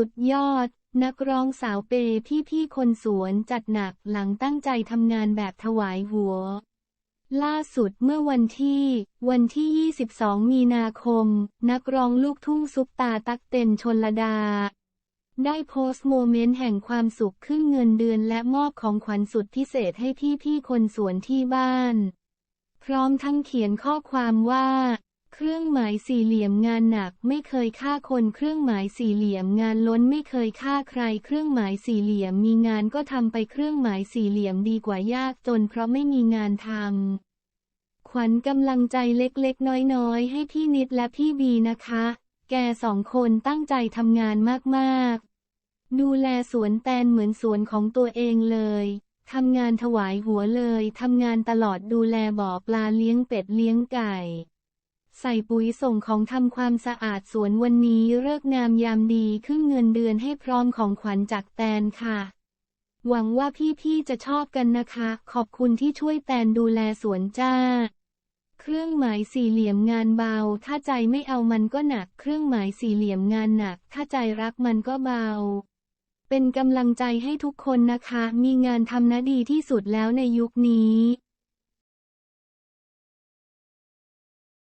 สุดยอด นักร้องสาวเปพี่พี่คนสวนจัดหนักหลังตั้งใจทำงานแบบถวายหัว ล่าสุดเมื่อวันที่ วันที่ 22 มีนาคม นักร้องลูกทุ่งซุปตาตักเต็นชนลดา ได้โพสต์โมเมนต์แห่งความสุขขึ้นเงินเดือนและมอบของขวัญสุดพิเศษให้พี่พี่คนสวนที่บ้าน พร้อมทั้งเขียนข้อความว่า เครื่องหมายสี่เหลี่ยมงานหนักไม่เคยฆ่าคนเครื่องหมายสี่เหลี่ยมงานล้นไม่เคยฆ่าใคร เครื่องหมายสี่เหลี่ยมมีงานก็ทำไปเครื่องหมายสี่เหลี่ยมดีกว่ายากจนเพราะไม่มีงานทำขวัญกำลังใจเล็กๆ น้อยๆ ให้พี่นิดและพี่บีนะคะ แกสองคนตั้งใจทำงานมากๆ ดูแลสวนแตนเหมือนสวนของตัวเองเลยทำงานถวายหัวเลย ทำงานตลอดดูแลบ่อปลาเลี้ยงเป็ดเลี้ยงไก่ ใส่ปุ๋ยส่งของทำความสะอาดสวนวันนี้เลิกงามยามดีขึ้นเงินเดือนให้พร้อมของขวัญจากแตนค่ะ หวังว่าพี่ๆจะชอบกันนะคะ ขอบคุณที่ช่วยแตนดูแลสวนจ้า เครื่องหมายสี่เหลี่ยมงานเบา ถ้าใจไม่เอามันก็หนัก เครื่องหมายสี่เหลี่ยมงานหนัก ถ้าใจรักมันก็เบา เป็นกำลังใจให้ทุกคนนะคะ มีงานทำนะดีที่สุดแล้วในยุคนี้